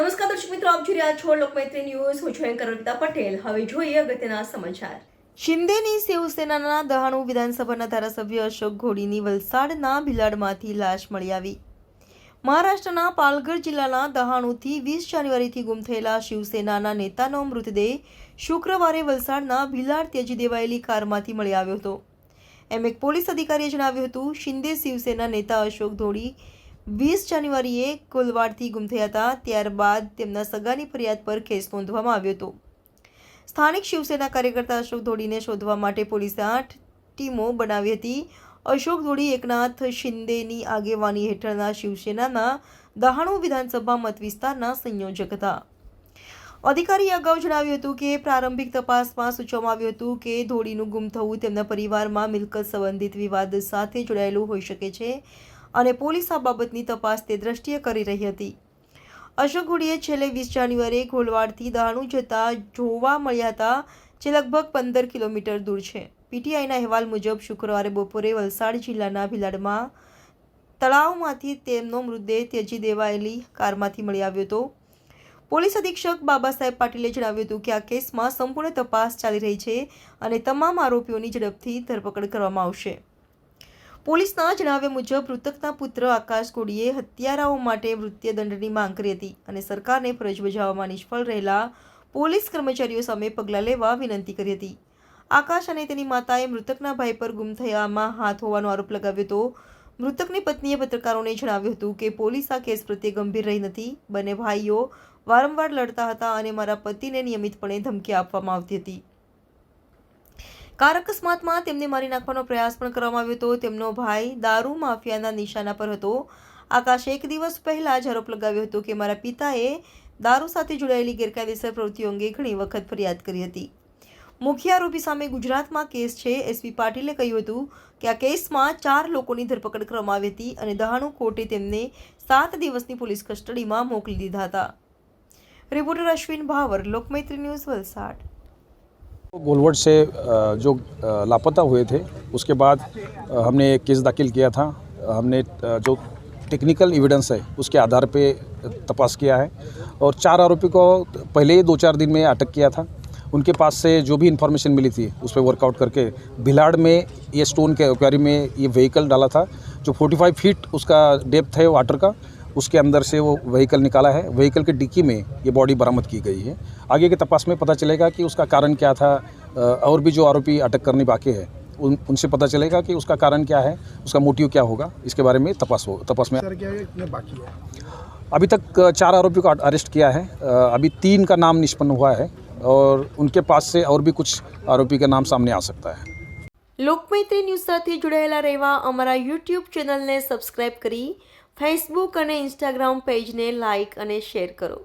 નમસ્કાર દર્શક મિત્રો, આપ જોઈ રહ્યા છો લોકમૈત્રી ન્યૂઝ. હું છું એન્કર પટેલ. હવે જોઈએ અગત્યના સમાચાર. શિંદેની શિવસેનાના દહાણુ વિધાનસભાના ધારાસભ્ય અશોક ઘોડીની વલસાડના ભિલાડમાંથી લાશ મળી આવી. મહારાષ્ટ્રના પાલઘર જિલ્લાના દહાણુથી વીસ જાન્યુઆરીથી ગુમ થયેલા શિવસેનાના નેતાનો મૃતદેહ શુક્રવારે વલસાડના ભિલાડ ત્યજી દેવાયેલી કારમાંથી મળી આવ્યો હતો. એમ એક પોલીસ અધિકારીએ જણાવ્યું હતું, શિંદે શિવસેના નેતા અશોક ધોડી વીસ જાન્યુઆરીએ કોલવાડથી ગુમ થયા હતા, ત્યારબાદ તેમના સગાની ફરિયાદ પર કેસ નોંધવામાં આવ્યો હતો. સ્થાનિક શિવસેના કાર્યકર્તા અશોક ધોડીને શોધવા માટે પોલીસે આઠ ટીમો બનાવી હતી. અશોક ધોડી એકનાથ શિંદેની આગેવાની હેઠળના શિવસેનાના દહાણુ વિધાનસભા મત વિસ્તારના સંયોજક હતા. અધિકારીએ અગાઉ જણાવ્યું હતું કે પ્રારંભિક તપાસમાં સૂચવવામાં આવ્યું હતું કે ધોળીનું ગુમ થવું તેમના પરિવારમાં મિલકત સંબંધિત વિવાદ સાથે જોડાયેલું હોઈ શકે છે અને પોલીસ આ બાબતની તપાસ તે દ્રષ્ટિએ કરી રહી હતી. અશોક ઘોડીએ છેલ્લે વીસ જાન્યુઆરીએ ઘોલવાડથી દહાણુ જતા જોવા મળ્યા હતા જે લગભગ પંદર કિલોમીટર દૂર છે. પીટીઆઈના અહેવાલ મુજબ શુક્રવારે બપોરે વલસાડ જિલ્લાના ભિલાડમાં તળાવમાંથી તેમનો મૃતદેહ ત્યજી દેવાયેલી કારમાંથી મળી આવ્યો હતો. પોલીસ અધિક્ષક બાબા સાહેબ પાટીલે જણાવ્યું હતું કે આ કેસમાં સંપૂર્ણ તપાસ ચાલી રહી છે અને તમામ આરોપીઓની ઝડપથી ધરપકડ કરવામાં આવશે. પોલીસના જણાવ્યા મુજબ, મૃતકના પુત્ર આકાશ કોડીએ હત્યારાઓ માટે મૃત્યુદંડની માંગ કરી હતી અને સરકારને ફરજ બજાવવામાં નિષ્ફળ રહેલા પોલીસ કર્મચારીઓ સામે પગલાં લેવા વિનંતી કરી હતી. આકાશ અને તેની માતાએ મૃતકના ભાઈ પર ગુમ થયામાં હાથ હોવાનો આરોપ લગાવ્યો હતો. મૃતકની પત્નીએ પત્રકારોને જણાવ્યું હતું કે પોલીસ આ કેસ પ્રત્યે ગંભીર રહી નથી. બંને ભાઈઓ વારંવાર લડતા હતા અને મારા પતિને નિયમિતપણે ધમકી આપવામાં આવતી હતી. કાર અકસ્માતમાં તેમને મારી નાખવાનો પ્રયાસ પણ કરવામાં આવ્યો હતો. તેમનો ભાઈ દારૂ માફિયાના નિશાના પર હતો. આકાશે એક દિવસ પહેલા જ આરોપ લગાવ્યો હતો કે મારા પિતાએ દારૂ સાથે જોડાયેલી ગેરકાયદેસર પ્રવૃત્તિઓ અંગે ઘણી વખત ફરિયાદ કરી હતી. મુખ્ય આરોપી સામે ગુજરાતમાં કેસ છે એસપી પાટીલે કહ્યું હતું કે આ કેસમાં ચાર લોકોની ધરપકડ કરવામાં આવી હતી અને દહાણુ કોર્ટે તેમને સાત દિવસની પોલીસ કસ્ટડીમાં મોકલી દીધા હતા રિપોર્ટર અશ્વિન ભાવર લોકમૈત્રી ન્યૂઝ વલસાડ गोलवर्ड से अ, जो अ, लापता हुए थे उसके बाद अ, हमने एक केस दाखिल किया था हमने अ, जो टेक्निकल एविडेंस है उसके आधार पे तपास किया है और चार आरोपी को पहले ही दो चार दिन में अटक किया था उनके पास से जो भी इन्फॉर्मेशन मिली थी उस पर वर्कआउट करके भिलाड़ में ये स्टोन के क्वारी में ये व्हीकल डाला था जो 45 फीट उसका डेप्थ है वाटर का उसके अंदर से वो व्हीकल निकाला है। व्हीकल के डिक्की में ये बॉडी बरामद की गई है। आगे के तपास में पता चलेगा कि उसका कारण क्या था और भी जो आरोपी अटक करने बाकी है उन उनसे पता चलेगा कि उसका कारण क्या है उसका मोटिव क्या होगा इसके बारे में तपास हो तपास में बाकी है? अभी तक चार आरोपियों को अरेस्ट किया है। अभी तीन का नाम निष्पन्न हुआ है। और उनके पास से और भी कुछ आरोपी का नाम सामने आ सकता है લોકમૈત્રી ન્યૂઝ સાથે જોડાયેલા રહેવા અમારા યુટ્યુબ ચેનલને સબસ્ક્રાઇબ કરી ફેસબુક અને ઇન્સ્ટાગ્રામ પેજને લાઇક અને શેર કરો